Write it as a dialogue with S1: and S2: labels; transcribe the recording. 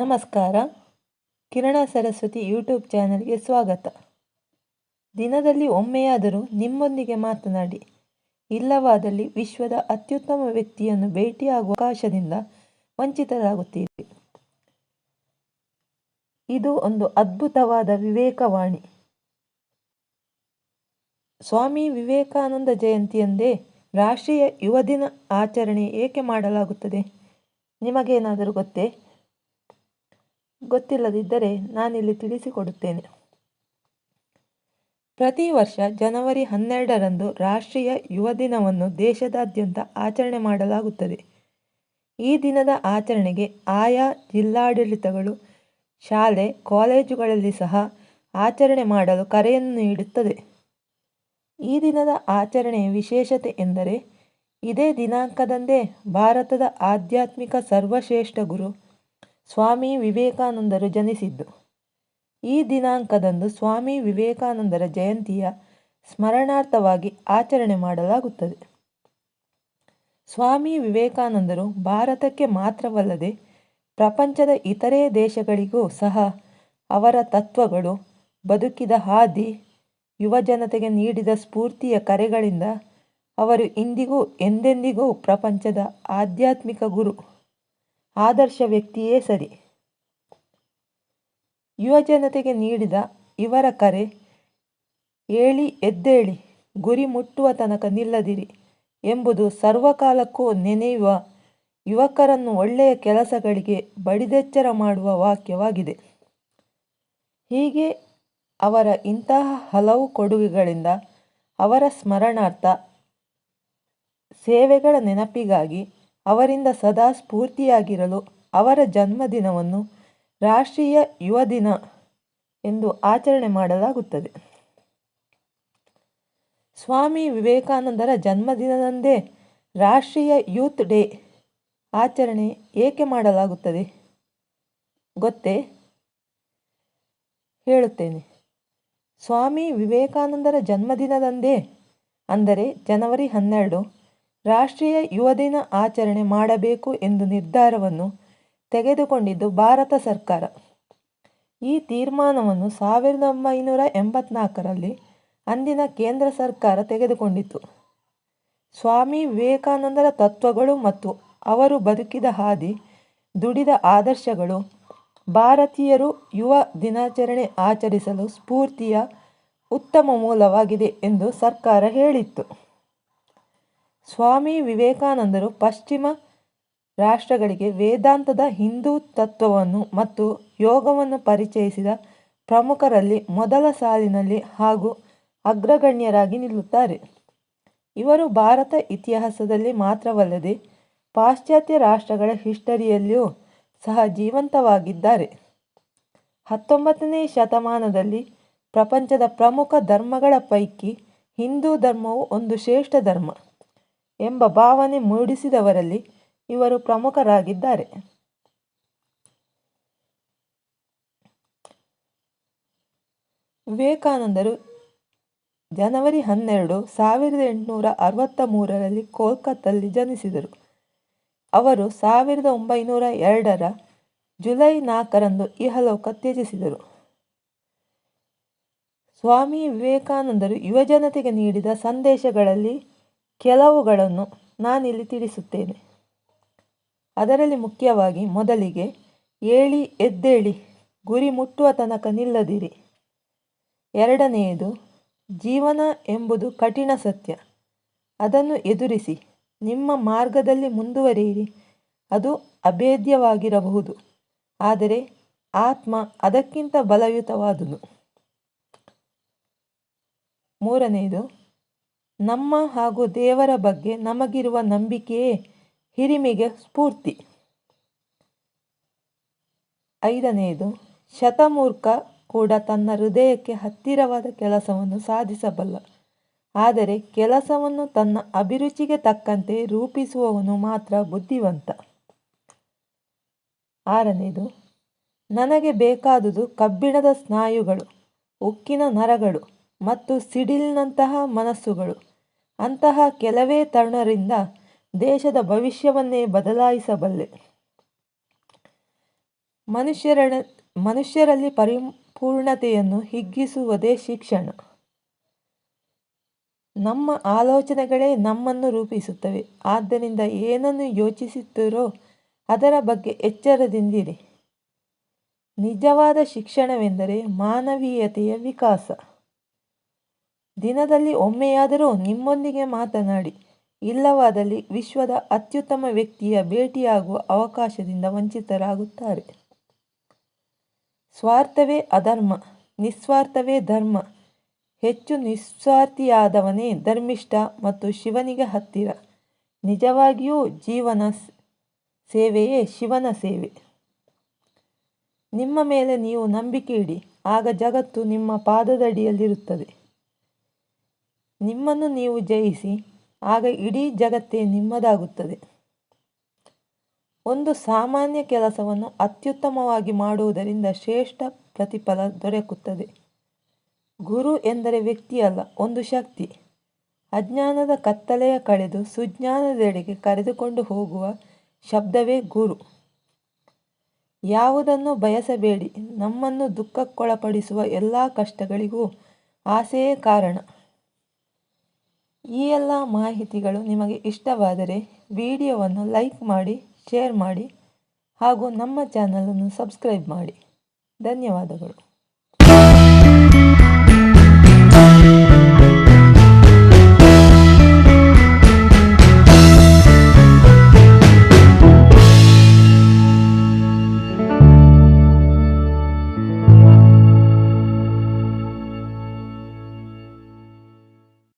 S1: ನಮಸ್ಕಾರ. ಕಿರಣ ಸರಸ್ವತಿ ಯೂಟ್ಯೂಬ್ ಚಾನಲ್ಗೆ ಸ್ವಾಗತ. ದಿನದಲ್ಲಿ ಒಮ್ಮೆಯಾದರೂ ನಿಮ್ಮೊಂದಿಗೆ ಮಾತನಾಡಿ, ಇಲ್ಲವಾದಲ್ಲಿ ವಿಶ್ವದ ಅತ್ಯುತ್ತಮ ವ್ಯಕ್ತಿಯನ್ನು ಭೇಟಿಯಾಗುವ ಅವಕಾಶದಿಂದ ವಂಚಿತರಾಗುತ್ತೀರಿ. ಇದು ಒಂದು ಅದ್ಭುತವಾದ ವಿವೇಕವಾಣಿ. ಸ್ವಾಮಿ ವಿವೇಕಾನಂದ ಜಯಂತಿಯಂದೇ ರಾಷ್ಟ್ರೀಯ ಯುವ ದಿನ ಆಚರಣೆ ಏಕೆ ಮಾಡಲಾಗುತ್ತದೆ? ನಿಮಗೇನಾದರೂ ಗೊತ್ತೇ? ಗೊತ್ತಿಲ್ಲದಿದ್ದರೆ ನಾನಿಲ್ಲಿ ತಿಳಿಸಿಕೊಡುತ್ತೇನೆ. ಪ್ರತಿ ವರ್ಷ ಜನವರಿ ಹನ್ನೆರಡರಂದು ರಾಷ್ಟ್ರೀಯ ಯುವ ದಿನವನ್ನು ದೇಶದಾದ್ಯಂತ ಆಚರಣೆ ಮಾಡಲಾಗುತ್ತದೆ. ಈ ದಿನದ ಆಚರಣೆಗೆ ಆಯಾ ಜಿಲ್ಲಾಡಳಿತಗಳು, ಶಾಲೆ, ಕಾಲೇಜುಗಳಲ್ಲಿ ಸಹ ಆಚರಣೆ ಮಾಡಲು ಕರೆಯನ್ನು ನೀಡುತ್ತದೆ. ಈ ದಿನದ ಆಚರಣೆಯ ವಿಶೇಷತೆ ಎಂದರೆ ಇದೇ ದಿನಾಂಕದಂದೇ ಭಾರತದ ಆಧ್ಯಾತ್ಮಿಕ ಸರ್ವಶ್ರೇಷ್ಠ ಗುರು ಸ್ವಾಮಿ ವಿವೇಕಾನಂದರು ಜನಿಸಿದ್ದು. ಈ ದಿನಾಂಕದಂದು ಸ್ವಾಮಿ ವಿವೇಕಾನಂದರ ಜಯಂತಿಯ ಸ್ಮರಣಾರ್ಥವಾಗಿ ಆಚರಣೆ ಮಾಡಲಾಗುತ್ತದೆ. ಸ್ವಾಮಿ ವಿವೇಕಾನಂದರು ಭಾರತಕ್ಕೆ ಮಾತ್ರವಲ್ಲದೆ ಪ್ರಪಂಚದ ಇತರೆ ದೇಶಗಳಿಗೂ ಸಹ ಅವರ ತತ್ವಗಳು, ಬದುಕಿದ ಹಾದಿ ಯುವಜನತೆಗೆ ನೀಡಿದ ಸ್ಫೂರ್ತಿಯ ಕರೆಗಳಿಂದ ಅವರು ಇಂದಿಗೂ ಎಂದೆಂದಿಗೂ ಪ್ರಪಂಚದ ಆಧ್ಯಾತ್ಮಿಕ ಗುರು. ಆದರ್ಶ ವ್ಯಕ್ತಿಯೇ ಸರಿ. ಯುವಜನತೆಗೆ ನೀಡಿದ ಇವರ ಕರೆ ಏಳಿ ಎದ್ದೇಳಿ, ಗುರಿ ಮುಟ್ಟುವ ತನಕ ನಿಲ್ಲದಿರಿ ಎಂಬುದು ಸರ್ವಕಾಲಕ್ಕೂ ನೆನೆಯುವ ಯುವಕರನ್ನು ಒಳ್ಳೆಯ ಕೆಲಸಗಳಿಗೆ ಬಡಿದೆಚ್ಚರ ಮಾಡುವ ವಾಕ್ಯವಾಗಿದೆ. ಹೀಗೆ ಅವರ ಇಂತಹ ಹಲವು ಕೊಡುಗೆಗಳಿಂದ ಅವರ ಸ್ಮರಣಾರ್ಥ ಸೇವೆಗಳ ನೆನಪಿಗಾಗಿ ಅವರಿಂದ ಸದಾ ಸ್ಫೂರ್ತಿಯಾಗಿರಲು ಅವರ ಜನ್ಮದಿನವನ್ನು ರಾಷ್ಟ್ರೀಯ ಯುವ ದಿನ ಎಂದು ಆಚರಣೆ ಮಾಡಲಾಗುತ್ತದೆ. ಸ್ವಾಮಿ ವಿವೇಕಾನಂದರ ಜನ್ಮದಿನದಂದೇ ರಾಷ್ಟ್ರೀಯ ಯೂತ್ ಡೇ ಆಚರಣೆ ಏಕೆ ಮಾಡಲಾಗುತ್ತದೆ ಗೊತ್ತೇ? ಹೇಳುತ್ತೇನೆ. ಸ್ವಾಮಿ ವಿವೇಕಾನಂದರ ಜನ್ಮದಿನದಂದೇ ಅಂದರೆ ಜನವರಿ ಹನ್ನೆರಡು ರಾಷ್ಟ್ರೀಯ ಯುವ ದಿನ ಆಚರಣೆ ಮಾಡಬೇಕು ಎಂದು ನಿರ್ಧಾರವನ್ನು ತೆಗೆದುಕೊಂಡಿದ್ದು ಭಾರತ ಸರ್ಕಾರ. ಈ ತೀರ್ಮಾನವನ್ನು ಸಾವಿರದ ಒಂಬೈನೂರ ಎಂಬತ್ನಾಲ್ಕರಲ್ಲಿ ಅಂದಿನ ಕೇಂದ್ರ ಸರ್ಕಾರ ತೆಗೆದುಕೊಂಡಿತು ಸ್ವಾಮಿ ವಿವೇಕಾನಂದರ ತತ್ವಗಳು ಮತ್ತು ಅವರು ಬದುಕಿದ ಹಾದಿ, ದುಡಿದ ಆದರ್ಶಗಳು, ಭಾರತೀಯರು ಯುವ ದಿನಾಚರಣೆ ಆಚರಿಸಲು ಸ್ಫೂರ್ತಿಯ ಉತ್ತಮ ಮೂಲವಾಗಿದೆ ಎಂದು ಸರ್ಕಾರ ಹೇಳಿತ್ತು. ಸ್ವಾಮಿ ವಿವೇಕಾನಂದರು ಪಶ್ಚಿಮ ರಾಷ್ಟ್ರಗಳಿಗೆ ವೇದಾಂತದ ಹಿಂದೂ ತತ್ವವನ್ನು ಮತ್ತು ಯೋಗವನ್ನು ಪರಿಚಯಿಸಿದ ಪ್ರಮುಖರಲ್ಲಿ ಮೊದಲ ಸಾಲಿನಲ್ಲಿ ಹಾಗೂ ಅಗ್ರಗಣ್ಯರಾಗಿ ನಿಲ್ಲುತ್ತಾರೆ. ಇವರು ಭಾರತ ಇತಿಹಾಸದಲ್ಲಿ ಮಾತ್ರವಲ್ಲದೆ ಪಾಶ್ಚಾತ್ಯ ರಾಷ್ಟ್ರಗಳ ಹಿಸ್ಟರಿಯಲ್ಲಿಯೂ ಸಹ ಜೀವಂತವಾಗಿದ್ದಾರೆ. ಹತ್ತೊಂಬತ್ತನೇ ಶತಮಾನದಲ್ಲಿ ಪ್ರಪಂಚದ ಪ್ರಮುಖ ಧರ್ಮಗಳ ಪೈಕಿ ಹಿಂದೂ ಧರ್ಮವು ಒಂದು ಶ್ರೇಷ್ಠ ಧರ್ಮ. ಎಂಬ ಭಾವನೆ ಮೂಡಿಸಿದವರಲ್ಲಿ ಇವರು ಪ್ರಮುಖರಾಗಿದ್ದಾರೆ. ವಿವೇಕಾನಂದರು ಜನವರಿ ಹನ್ನೆರಡು ಸಾವಿರದ ಎಂಟುನೂರ ಅರವತ್ತ ಮೂರರಲ್ಲಿ ಕೋಲ್ಕತ್ತಲ್ಲಿ ಜನಿಸಿದರು. ಅವರು ಸಾವಿರದ ಒಂಬೈನೂರ ಎರಡರ ಜುಲೈ ನಾಲ್ಕರಂದು ಇಹಲೋಕ ತ್ಯಜಿಸಿದರು. ಸ್ವಾಮಿ ವಿವೇಕಾನಂದರು ಯುವಜನತೆಗೆ ನೀಡಿದ ಸಂದೇಶಗಳಲ್ಲಿ ಕೆಲವುಗಳನ್ನು ನಾನಿಲ್ಲಿ ತಿಳಿಸುತ್ತೇನೆ. ಅದರಲ್ಲಿ ಮುಖ್ಯವಾಗಿ ಮೊದಲಿಗೆ ಏಳಿ ಎದ್ದೇಳಿ, ಗುರಿ ಮುಟ್ಟುವ ತನಕ ನಿಲ್ಲದಿರಿ. ಎರಡನೆಯದು, ಜೀವನ ಎಂಬುದು ಕಠಿಣ ಸತ್ಯ. ಅದನ್ನು ಎದುರಿಸಿ, ನಿಮ್ಮ ಮಾರ್ಗದಲ್ಲಿ ಮುಂದುವರಿಯಿರಿ. ಅದು ಅಭೇದ್ಯವಾಗಿರಬಹುದು. ಆದರೆ ಆತ್ಮ ಅದಕ್ಕಿಂತ ಬಲಯುತವಾದುದು. ಮೂರನೆಯದು ನಮ್ಮ ಹಾಗೂ ದೇವರ ಬಗ್ಗೆ ನಮಗಿರುವ ನಂಬಿಕೆಯೇ? ಹಿರಿಮೆಗೆ ಸ್ಫೂರ್ತಿ. ಐದನೆಯದು ಶತಮೂರ್ಖ ಕೂಡ ತನ್ನ ಹೃದಯಕ್ಕೆ ಹತ್ತಿರವಾದ ಕೆಲಸವನ್ನು ಸಾಧಿಸಬಲ್ಲ. ಆದರೆ ಕೆಲಸವನ್ನು ತನ್ನ ಅಭಿರುಚಿಗೆ ತಕ್ಕಂತೆ ರೂಪಿಸುವವನು ಮಾತ್ರ ಬುದ್ಧಿವಂತ. ಆರನೆಯದು ನನಗೆ ಬೇಕಾದುದು ಕಬ್ಬಿಣದ ಸ್ನಾಯುಗಳು, ಉಕ್ಕಿನ ನರಗಳು ಮತ್ತು ಸಿಡಿಲ್ನಂತಹ ಮನಸ್ಸುಗಳು. ಅಂತಹ ಕೆಲವೇ ತರುಣರಿಂದ ದೇಶದ ಭವಿಷ್ಯವನ್ನೇ ಬದಲಾಯಿಸಬಲ್ಲೆ. ಮನುಷ್ಯರ ಮನುಷ್ಯರಲ್ಲಿ ಪರಿಪೂರ್ಣತೆಯನ್ನು ಹಿಗ್ಗಿಸುವುದೇ ಶಿಕ್ಷಣ. ನಮ್ಮ ಆಲೋಚನೆಗಳೇ ನಮ್ಮನ್ನು ರೂಪಿಸುತ್ತವೆ. ಆದ್ದರಿಂದ ಏನನ್ನು ಯೋಚಿಸುತ್ತೀರೋ ಅದರ ಬಗ್ಗೆ ಎಚ್ಚರದಿಂದಿರಿ. ನಿಜವಾದ ಶಿಕ್ಷಣವೆಂದರೆ ಮಾನವೀಯತೆಯ ವಿಕಾಸ. ದಿನದಲ್ಲಿ ಒಮ್ಮೆಯಾದರೂ ನಿಮ್ಮೊಂದಿಗೆ ಮಾತನಾಡಿ, ಇಲ್ಲವಾದಲ್ಲಿ ವಿಶ್ವದ ಅತ್ಯುತ್ತಮ ವ್ಯಕ್ತಿಯ ಭೇಟಿಯಾಗುವ ಅವಕಾಶದಿಂದ ವಂಚಿತರಾಗುತ್ತಾರೆ. ಸ್ವಾರ್ಥವೇ ಅಧರ್ಮ, ನಿಸ್ವಾರ್ಥವೇ ಧರ್ಮ. ಹೆಚ್ಚು ನಿಸ್ವಾರ್ಥಿಯಾದವನೇ ಧರ್ಮಿಷ್ಠ ಮತ್ತು ಶಿವನಿಗೆ ಹತ್ತಿರ. ನಿಜವಾಗಿಯೂ ಜೀವನ ಸೇವೆಯೇ ಶಿವನ ಸೇವೆ. ನಿಮ್ಮ ಮೇಲೆ ನೀವು ನಂಬಿಕೆ ಇಡಿ, ಆಗ ಜಗತ್ತು ನಿಮ್ಮ ಪಾದದಡಿಯಲ್ಲಿರುತ್ತದೆ. ನಿಮ್ಮನ್ನು ನೀವು ಜಯಿಸಿ, ಆಗ ಇಡೀ ಜಗತ್ತೇ ನಿಮ್ಮದಾಗುತ್ತದೆ. ಒಂದು ಸಾಮಾನ್ಯ ಕೆಲಸವನ್ನು ಅತ್ಯುತ್ತಮವಾಗಿ ಮಾಡುವುದರಿಂದ ಶ್ರೇಷ್ಠ ಪ್ರತಿಫಲ ದೊರಕುತ್ತದೆ. ಗುರು ಎಂದರೆ ವ್ಯಕ್ತಿಯಲ್ಲ, ಒಂದು ಶಕ್ತಿ. ಅಜ್ಞಾನದ ಕತ್ತಲೆಯ ಕಳೆದು ಸುಜ್ಞಾನದೆಡೆಗೆ ಕರೆದುಕೊಂಡು ಹೋಗುವ ಶಬ್ದವೇ ಗುರು. ಯಾವುದನ್ನು ಬಯಸಬೇಡಿ, ನಮ್ಮನ್ನು ದುಃಖಕ್ಕೊಳಪಡಿಸುವ ಎಲ್ಲ ಕಷ್ಟಗಳಿಗೂ ಆಸೆಯೇ ಕಾರಣ. ಈ ಎಲ್ಲ ಮಾಹಿತಿಗಳು ನಿಮಗೆ ಇಷ್ಟವಾದರೆ ವಿಡಿಯೋವನ್ನು ಲೈಕ್ ಮಾಡಿ, ಶೇರ್ ಮಾಡಿ ಹಾಗೂ ನಮ್ಮ ಚಾನಲನ್ನು ಸಬ್ಸ್ಕ್ರೈಬ್ ಮಾಡಿ. ಧನ್ಯವಾದಗಳು.